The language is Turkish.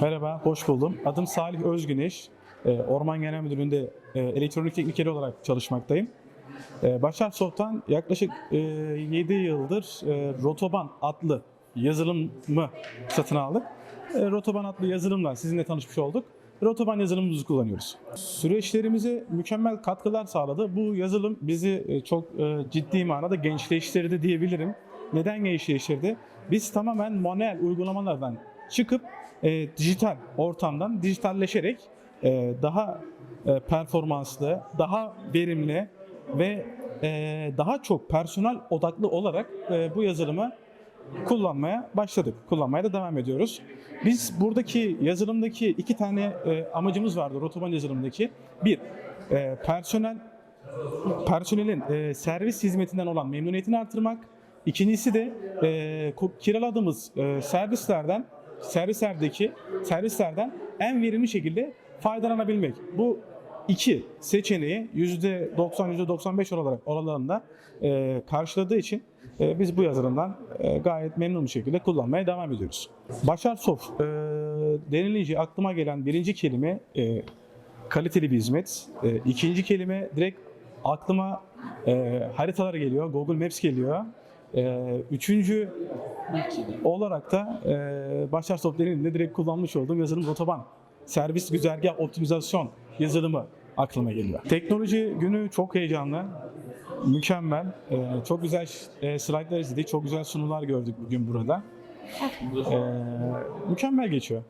Merhaba, hoş buldum. Adım Salih Özgüneş. Ee, Orman Genel Müdürlüğü'nde e, elektronik teknikeri olarak çalışmaktayım. Ee, Başar Soft'tan yaklaşık 7 yıldır e, Rotoban adlı yazılımı satın aldık. E, Rotoban adlı yazılımla sizinle tanışmış olduk. Rotoban yazılımımızı kullanıyoruz. Süreçlerimize mükemmel katkılar sağladı. Bu yazılım bizi e, çok e, ciddi manada gençleştirdi diyebilirim. Neden gençleştirdi? Biz tamamen manuel uygulamalardan çıkıp e, dijital ortamdan dijitalleşerek e, daha e, performanslı, daha verimli ve e, daha çok personel odaklı olarak e, bu yazılımı kullanmaya başladık. Kullanmaya da devam ediyoruz. Biz buradaki yazılımdaki iki tane e, amacımız vardı Rotoban yazılımdaki. Bir, e, personel personelin e, servis hizmetinden olan memnuniyetini artırmak. İkincisi de e, kiraladığımız e, servislerden servislerdeki servislerden en verimli şekilde faydalanabilmek. Bu iki seçeneği %90 %95 olarak oralarında e, karşıladığı için e, biz bu yazılımdan e, gayet memnun bir şekilde kullanmaya devam ediyoruz. Başar Soft e, denilince aklıma gelen birinci kelime e, kaliteli bir hizmet. E, ikinci kelime direkt aklıma e, haritalar geliyor, Google Maps geliyor. E, üçüncü olarak da e, Başar Software'in direkt kullanmış olduğum yazılım Rotoban. Servis güzergah optimizasyon yazılımı aklıma geliyor. Teknoloji günü çok heyecanlı, mükemmel. E, çok güzel e, slaytlar izledik, çok güzel sunular gördük bugün burada. E, mükemmel geçiyor.